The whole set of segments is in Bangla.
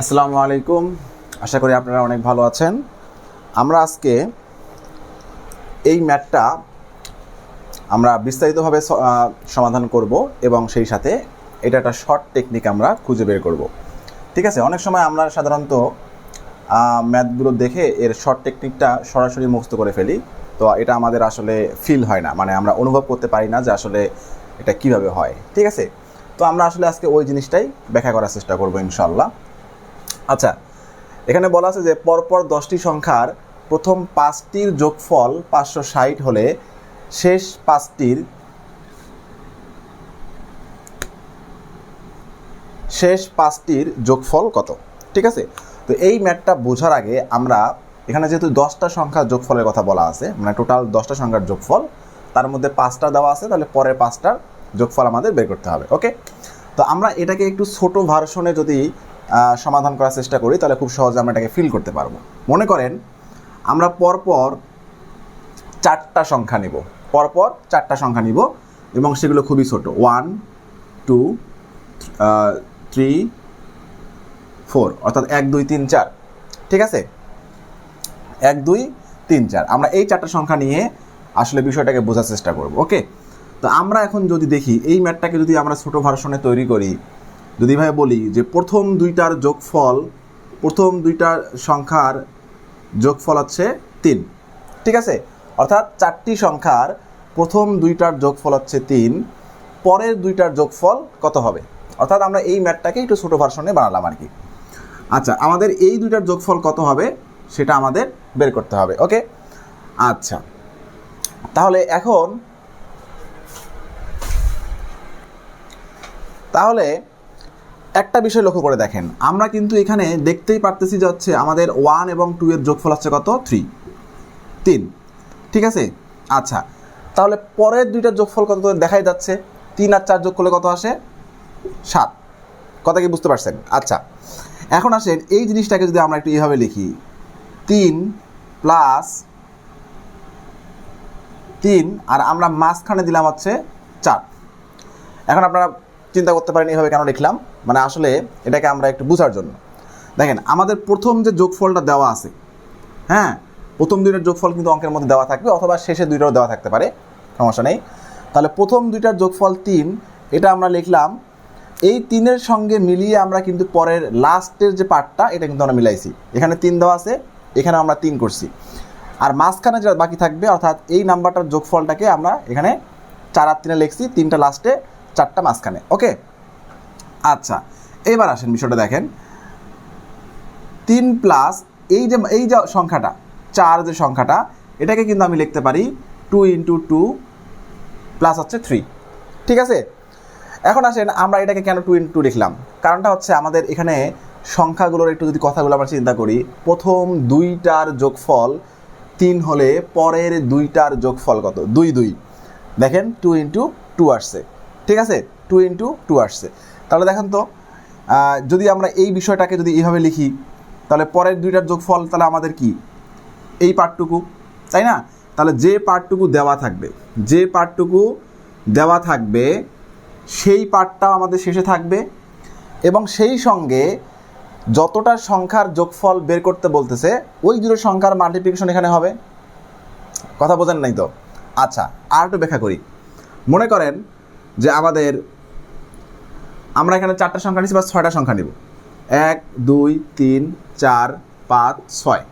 আসসালামু আলাইকুম। আশা করি আপনারা অনেক ভালো আছেন। আমরা আজকে এই ম্যাটটা আমরা বিস্তারিতভাবে সমাধান করব এবং সেই সাথে এটা একটা শর্ট টেকনিক আমরা খুঁজে বের করব। ঠিক আছে, অনেক সময় আমরা সাধারণত ম্যাথগুলো দেখে এর শর্ট টেকনিকটা সরাসরি মুক্ত করে ফেলি। তো এটা আমাদের আসলে ফিল হয় না মানে আমরা অনুভব করতে পারি না যে আসলে এটা কীভাবে হয়। ঠিক আছে, তো আমরা আসলে আজকে ওই জিনিসটাই ব্যাখ্যা করার চেষ্টা করব ইনশাল্লাহ আচ্ছা এখানে বলা আছে যে পরপর দশটি সংখ্যার প্রথম পাঁচটির যোগফল পাঁচশো ষাট হলে শেষ পাঁচটির শেষ পাঁচটির যোগফল কত? ঠিক আছে? তো এই ম্যাটটা বোঝার আগে আমরা এখানে যেহেতু দশটা সংখ্যার যোগফলের কথা বলা আছে মানে টোটাল দশটা সংখ্যার যোগফল, তার মধ্যে পাঁচটা দেওয়া আছে, তাহলে পরের পাঁচটার যোগফল আমাদের বের করতে হবে, ওকে? তো আমরা এটাকে একটু ছোট ভার্সনে যদি সমাধান করার চেষ্টা করি, তাহলে খুব সহজে আমরা এটাকে ফিল করতে পারব। মনে করেন, আমরা পরপর চারটা সংখ্যা নেব। পরপর চারটা সংখ্যা নিব, এবং সেগুলো খুবই ছোট। ওয়ান টু থ্রি ফোর অর্থাৎ এক, দুই, তিন, চার। ঠিক আছে? এক, দুই, তিন, চার। আমরা এই চারটা সংখ্যা নিয়ে আসলে বিষয়টাকে বোঝার চেষ্টা করব, ওকে? তো আমরা এখন যদি দেখি, এই ম্যাটটাকে যদি আমরা ছোট ভার্সনে তৈরি করি যদি ভাই বলি যে প্রথম দুইটার যোগফল, প্রথম দুইটার সংখ্যার যোগফল হচ্ছে তিন। ঠিক আছে? অর্থাৎ চারটি সংখ্যার প্রথম দুইটার যোগফল হচ্ছে তিন, পরের দুইটার যোগফল কত হবে? অর্থাৎ আমরা এই ম্যাটটাকে একটু ছোটো ভার্সনে বানালাম আর কি। আচ্ছা আমাদের এই দুইটার যোগফল কত হবে? সেটা আমাদের বের করতে হবে, ওকে? আচ্ছা তাহলে এখন, তাহলে একটা বিষয় লক্ষ্য করে দেখেন। আমরা কিন্তু এখানে দেখতেই পারতেছি যে হচ্ছে আমাদের ওয়ান এবং টু এর যোগফল হচ্ছে কত? থ্রি তিন। ঠিক আছে? আচ্ছা। তাহলে পরের দুইটার যোগফল কত দেখাই যাচ্ছে। তিন আর চার যোগ করলে কত আসে? সাত। কথা কি বুঝতে পারছেন? আচ্ছা। এখন আসেন, এই জিনিসটাকে যদি আমরা একটু এইভাবে লিখি। তিন প্লাস তিন, আর আমরা মাঝখানে দিলাম হচ্ছে চার। এখন আপনারা চিন্তা করতে পারেন এইভাবে কেন লিখলাম। মানে আসলে এটাকে আমরা একটু বোঝার জন্য। দেখেন, আমাদের প্রথম যে যোগফলটা দেওয়া আছে হ্যাঁ প্রথম দুইটার যোগফল কিন্তু অঙ্কের মধ্যে দেওয়া থাকবে, অথবা শেষে দুইটাও দেওয়া থাকতে পারে, সমস্যা নেই। তাহলে প্রথম দুইটার যোগফল তিন, এটা আমরা লিখলাম, এই তিনের সঙ্গে মিলিয়ে আমরা কিন্তু পরের লাস্টের যে পার্টটা, এটা কিন্তু আমরা মিলাইছি। এখানে তিন দেওয়া আছে এখানে আমরা তিন করছি। আর মাঝখানে যেটা বাকি থাকবে, অর্থাৎ এই নাম্বারটার যোগফলটাকে আমরা এখানে চার আর তিনে লিখছি, তিনটা লাস্টে, চারটা মাঝখানে, ওকে? আচ্ছা এবার আসেন বিষয়টা দেখেন। তিন প্লাস এই যে এই যে সংখ্যাটা, চার যে সংখ্যাটা, এটাকে কিন্তু আমি লিখতে পারি টু ইন্টু টু প্লাস হচ্ছে থ্রি ঠিক আছে? এখন আসেন, আমরা এটাকে কেন টু ইন্টু লিখলাম? কারণটা হচ্ছে আমাদের এখানে সংখ্যাগুলোর একটু যদি কথাগুলো আমরা চিন্তা করি, প্রথম দুইটার যোগফল তিন হলে পরের দুইটার যোগফল কত? দুই দুই। দেখেন টু ইন্টু টু আসছে। ঠিক আছে? টু ইন্টু টু আসছে। তাহলে দেখেন তো যদি আমরা এই বিষয়টাকে যদি এইভাবে লিখি, তাহলে পরের দুইটার যোগফল তাহলে আমাদের কি? এই পার্টটুকু তাই না? তাহলে যে পার্টটুকু দেওয়া থাকবে, যে পার্টটুকু দেওয়া থাকবে, সেই পার্টটাও আমাদের শেষে থাকবে এবং সেই সঙ্গে যতটা সংখ্যার যোগফল বের করতে বলতেছে, ওই দুটো সংখ্যার মাল্টিপ্লিকেশন এখানে হবে। কথা বোঝেন নাই তো? আচ্ছা আর একটু ব্যাখ্যা করি। মনে করেন যে আমাদের আমরা এখানে চারটা সংখ্যা নিচ্ছি বা ছয়টা সংখ্যা নিব। এক, দুই, তিন, চার, পাঁচ, ছয়।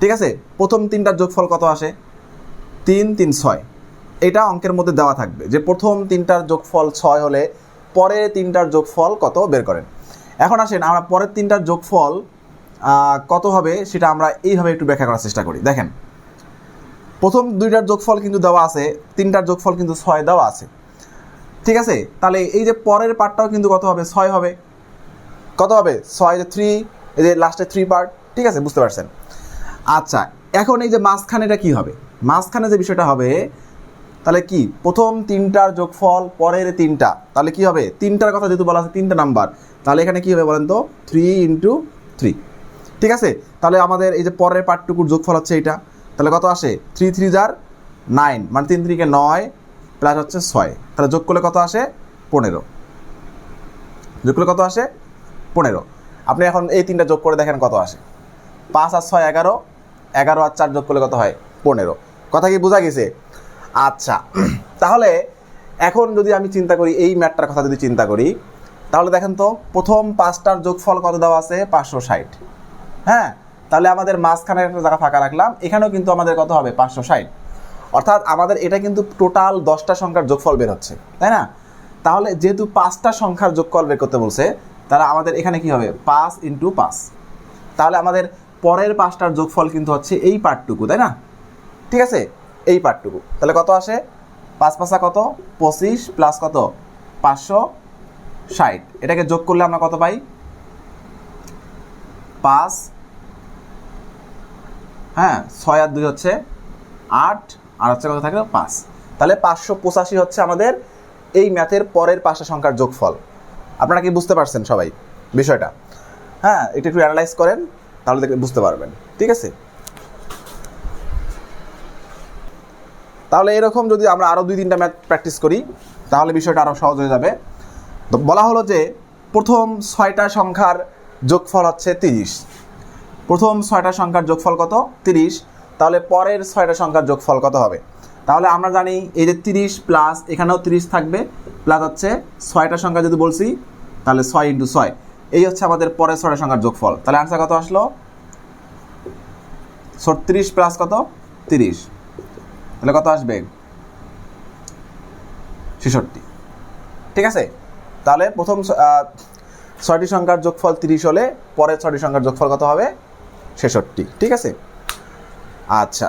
ঠিক আছে? প্রথম তিনটার যোগফল কত আসে? তিন তিন, ছয়। এটা অঙ্কের মধ্যে দেওয়া থাকবে যে প্রথম তিনটার যোগফল ছয় হলে পরের তিনটার যোগফল কত বের করেন। এখন আসেন, আমরা পরের তিনটার যোগফল কত হবে সেটা আমরা এইভাবে একটু ব্যাখ্যা করার চেষ্টা করি। দেখেন, প্রথম দুইটার যোগফল কিন্তু দেওয়া আছে, তিনটার যোগফল কিন্তু ছয় দেওয়া আছে। ঠিক আছে? তাহলে এই যে পরের পার্টটাও কিন্তু কত হবে? ছয় হবে। কত হবে? ছয় যে থ্রি এই যে লাস্টে থ্রি পার্ট ঠিক আছে? বুঝতে পারছেন? আচ্ছা এখন এই যে মাঝখানেটা কি হবে? মাঝখানে যে বিষয়টা হবে, তাহলে কি? প্রথম তিনটার যোগফল, পরের তিনটা। তাহলে কি হবে? তিনটার কথা যেহেতু বলা আছে, তিনটা নাম্বার তাহলে এখানে কি হবে বলেন তো? থ্রি ইন্টু থ্রি ঠিক আছে? তাহলে আমাদের এই যে পরের পার্টটুকুর যোগফল হচ্ছে এটা তাহলে কত আসে? থ্রি থ্রি যার নাইন মানে তিন থ্রিকে নয় প্লাস হচ্ছে ছয়। তাহলে যোগ করলে কত আসে? পনেরো। যোগ করলে কত আসে? পনেরো। আপনি এখন এই তিনটা যোগ করে দেখেন কত আসে। পাঁচ আর ছয় এগারো। এগারো আর চার যোগ করলে কত হয়? পনেরো। কথা কি বোঝা গেছে? আচ্ছা। তাহলে এখন যদি আমি চিন্তা করি, এই ম্যাটটার কথা যদি চিন্তা করি, তাহলে দেখেন তো, প্রথম পাঁচটার যোগফল কত দেওয়া আছে? পাঁচশো ষাট। হ্যাঁ? তাহলে আমাদের মাঝখানে একটা জায়গা ফাঁকা রাখলাম। এখানেও কিন্তু আমাদের কত হবে? পাঁচশো ষাট। অর্থাৎ আমাদের এটা কিন্তু টোটাল দশটা সংখ্যার যোগফল বের হচ্ছে, তাই না? তাহলে যেহেতু পাঁচটা সংখ্যার যোগফল বের করতে বলছে, তাহলে আমাদের এখানে কি হবে? পাঁচ ইন্টু পাঁচ। তাহলে আমাদের পরের পাঁচটার যোগফল কিন্তু হচ্ছে এই পার্টটুকু তাই না? ঠিক আছে? এই পার্টটুকু তাহলে কত আসে? পাঁচ পাঁচা কত? পঁচিশ প্লাস কত? পাঁচশো ষাট। এটাকে যোগ করলে আমরা কত পাই? পাঁচ হ্যাঁ ছয় আর দুই হচ্ছে আট। আর হচ্ছে কত থাকে? পাঁচ। তাহলে পাঁচশো পঁচাশি হচ্ছে আমাদের এই ম্যাথের পরের পাঁচটা সংখ্যার যোগফল। আপনারা কি বুঝতে পারছেন সবাই বিষয়টা? হ্যাঁ এটা একটু অ্যানালাইজ করেন, তাহলে দেখে বুঝতে পারবেন। ঠিক আছে? তাহলে এরকম যদি আমরা আরও দুই তিনটা ম্যাথ প্র্যাকটিস করি, তাহলে বিষয়টা আরও সহজ হয়ে যাবে। তো বলা হলো যে, প্রথম ছয়টা সংখ্যার যোগফল হচ্ছে তিরিশ। প্রথম ছয়টা সংখ্যার যোগফল কত? তিরিশ। তাহলে পরের ছয়টা সংখ্যার যোগফল কত হবে? তাহলে আমরা জানি এই যে তিরিশ প্লাস এখানেও তিরিশ থাকবে প্লাস হচ্ছে ছয়টা সংখ্যা যদি বলছি, তাহলে ছয় ইন্টু ছয়। এই হচ্ছে আমাদের পরের ছয়টা সংখ্যার যোগফল। তাহলে আনসার কত আসলো? ছত্রিশ প্লাস কত? তিরিশ। তাহলে কত আসবে? ছেষট্টি। ঠিক আছে? তাহলে প্রথম ছয়টি সংখ্যার যোগফল তিরিশ হলে পরের ছয়টি সংখ্যার যোগফল কত হবে? ছেষট্টি। ঠিক আছে? আচ্ছা।